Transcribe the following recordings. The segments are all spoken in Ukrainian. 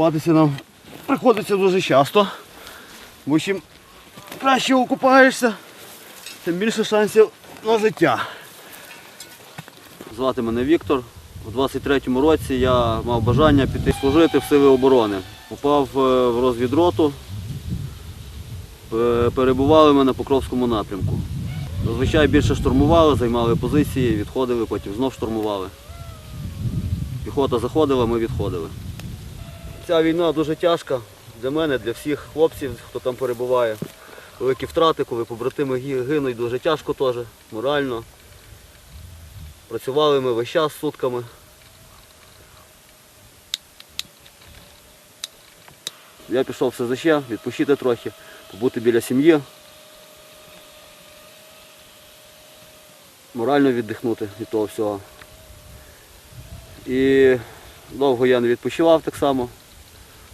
Купатися нам приходиться дуже часто. Бо чим краще окупаєшся, тим більше шансів на життя. Звати мене Віктор. У 23-му році я мав бажання піти служити в сили оборони. Попав е, в розвідроту, Е, перебували ми на Покровському напрямку. Зазвичай більше штурмували, займали позиції, відходили, потім знов штурмували. Піхота заходила, ми відходили. Ця війна дуже тяжка для мене, для всіх хлопців, хто там перебуває. Великі втрати, коли побратими гинуть, дуже тяжко теж, морально. Працювали ми весь час сутками. Я пішов в СЗЧ, відпочити трохи, побути біля сім'ї. Морально віддихнути від того всього. І довго я не відпочивав так само,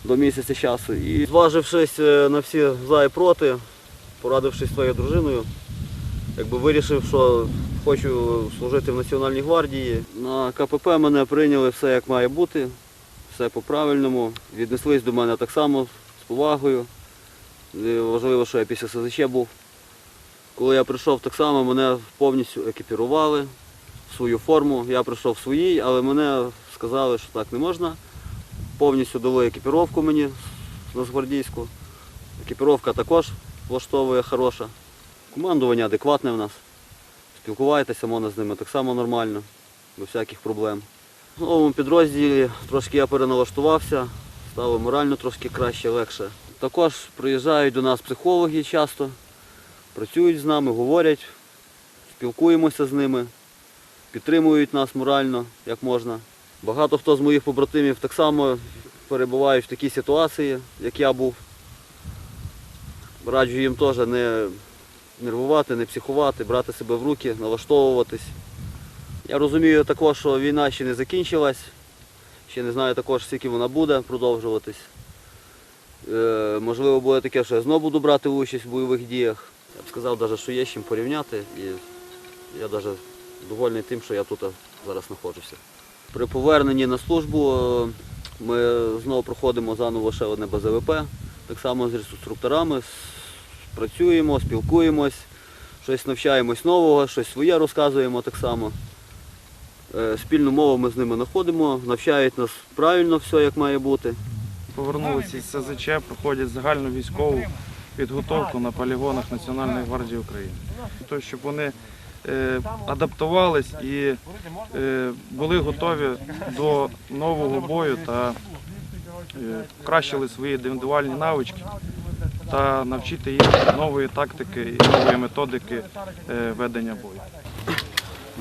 до місяця часу. І зважившись е, на всі за і проти, порадившись своєю дружиною, якби вирішив, що хочу служити в Національній гвардії. На КПП мене прийняли все як має бути, все по-правильному. Віднеслись до мене так само з повагою. І важливо, що я після СЗЧ був. Коли я прийшов так само, мене повністю екіпірували в свою форму. Я прийшов в своїй, але мене сказали, що так не можна. Повністю дали екіпіровку мені нацгвардійську. Екіпіровка також влаштовує хороша. Командування адекватне в нас. Спілкувайтеся, можна з ними так само нормально, без всяких проблем. В новому підрозділі трошки я переналаштувався, стало морально трошки краще, легше. Також приїжджають до нас психологи часто, працюють з нами, говорять, спілкуємося з ними, підтримують нас морально, як можна. Багато хто з моїх побратимів так само перебувають в такій ситуації, як я був. Раджу їм теж не нервувати, не психувати, брати себе в руки, налаштовуватись. Я розумію також, що війна ще не закінчилась, ще не знаю також, скільки вона буде продовжуватись. Е, можливо, буде таке, що я знову буду брати участь в бойових діях. Я б сказав, навіть, що є з чим порівняти. І я навіть довольний тим, що я тут зараз знаходжуся. При поверненні на службу е, ми знову проходимо заново ще одне БЗВП, так само з інструкторами, працюємо, спілкуємось, щось навчаємось нового, щось своє розказуємо так само. Е, Спільну мову ми з ними знаходимо, навчають нас правильно все, як має бути. Повернулися із СЗЧ, проходять загальну військову підготовку на полігонах Національної гвардії України. Тобто, щоб вони адаптувались і е, були готові до нового бою та е, покращили свої індивідуальні навички та навчити їх нової тактики і нової методики е, ведення бою.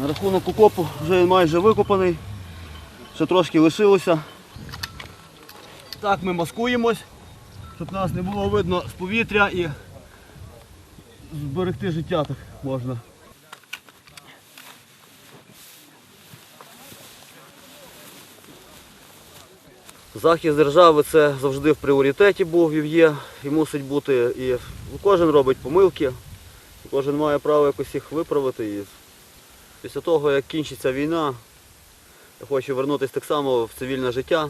На рахунок окопу вже він майже викопаний, ще трошки лишилося. Так ми маскуємось, щоб нас не було видно з повітря і зберегти життя так можна. Захист держави це завжди в пріоритеті був і є, і мусить бути. І кожен робить помилки, кожен має право якось їх виправити. І Після того, як кінчиться війна, я хочу вернутися так само в цивільне життя,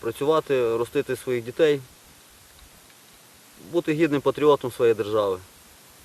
працювати, ростити своїх дітей, бути гідним патріотом своєї держави.